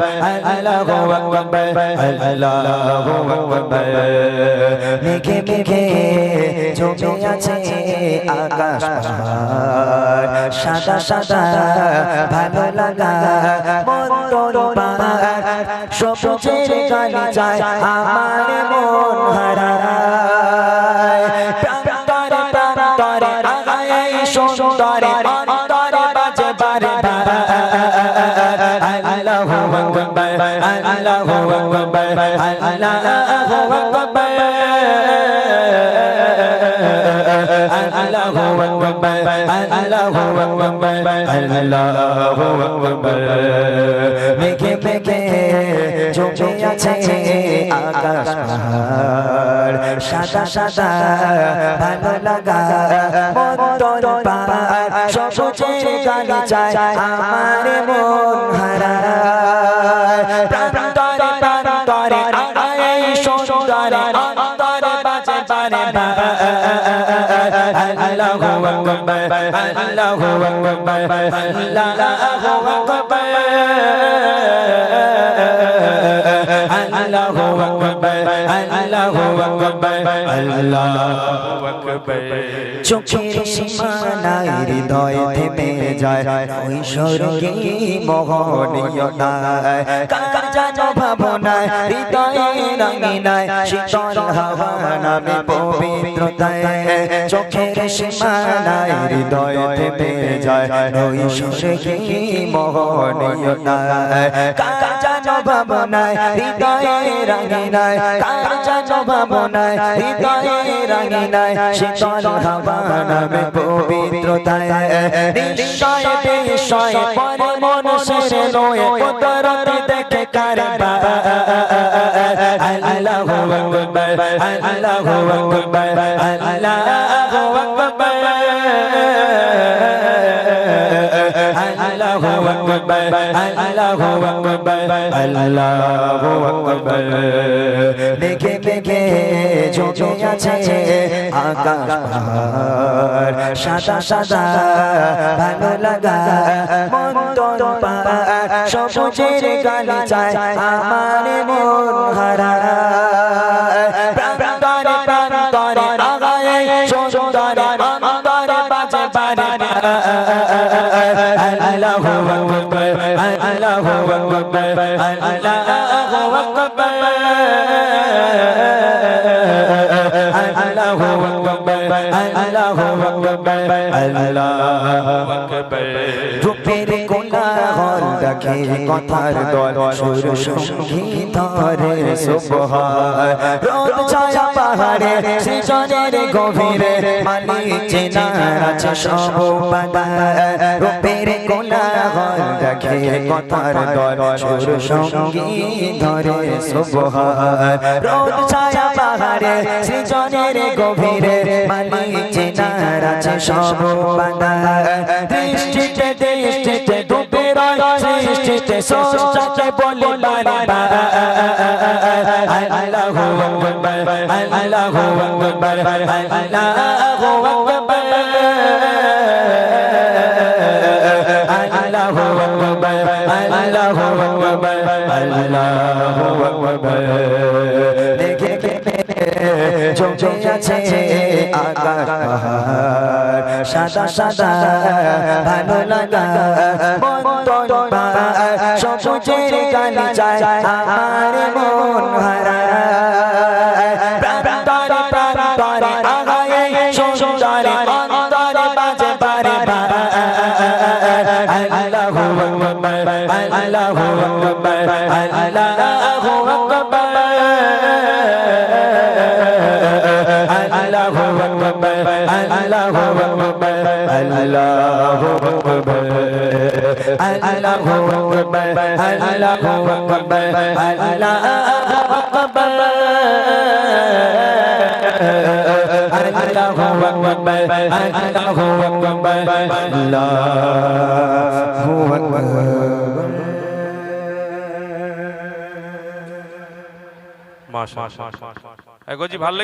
পাহাড় সাদা সাদা ভালো আমার মন হারায় আকবার আল্লাহু আকবার আল্লাহু আকবার আল্লাহু আকবার আল্লাহু আকবার মেঘে মেঘে জমে আছে সুন্দরে অন্তরে বাজে বারে আল্লাহু আকবার আল্লাহু আকবার আল্লাহু আকবার চোখের সীমানায় হৃদয় থেমে যায় স্বর্গে মোহনীয়তায়। কাকা জানো ভাবনায় হৃদয়ে রঙিনায় শীতল হাওয়া নামে পবিত্রতায়। চোখের সীমানায় হৃদয় থেমে যায় স্বর্গে মোহনীয়তায়। কাকা জানো ভাবনায় হৃদয়ে রঙিনায় কাকা জানো ভাবনায় হৃদয়ে রঙিনায়, শীতল হাওয়া নামে পবিত্রতায়। নিশ্চয় বিষয় পরে মনুষ্যের নয়, কুদরত দেখে কারবা আল্লাহু আকবার আল্লাহু আকবার আল্লাহু আকবার। Allahu Akbar Allahu Akbar Allahu Akbar. মেঘে মেঘে জমে আছে আকাশ পাহাড়, সাদা সাদা, ভালো লাগা মন তন পাহাড়, সবুজের গালি চায় আমার মন হারা। প্রাণ প্রাণ প্রাণ প্রাণ আগায় সুন্দর রূপের কোলাহল ডাকে কথার দল সুর সংগীত ধরে সুবহান রোদ ছায়া পাহাড়ে সৃজনের গভীরে মালিক চেনার আছে সব রূপের কোলাহল ডাকে কথার দল সুর সংগীত ধরে সুবহান রোদ ছায়া পাহাড়ে সৃজনের গভীরে মালিক চেনার আছে সব রয় সৃষ্টিতে সৃষ্টিতে বলে বারে আল্লাহু আকবার আল্লাহু আকবার আল্লাহু আকবার। আল্লাহু আকবার আল্লাহু আকবার আল্লাহু আকবার। দেখে জমে আছে আকাশ সাদা সাদা ভালো লাগা। সবুজের গালি যায় আমার মন হারায় প্রান্তরে প্রান্তরে আগায় সুন্দরে অন্তরে বাজে বারে আল্লাহু আকবার আল্লাহু আকবার আল্লাহু আকবার আল্লাহু আকবার আল্লাহু আকবার अल्लाह अकबर अल्लाह अकबर अल्लाह अकबर अल्लाह अकबर अल्लाह अकबर अल्लाह अकबर अल्लाह अकबर মাশাআল্লাহ গোজি ভালো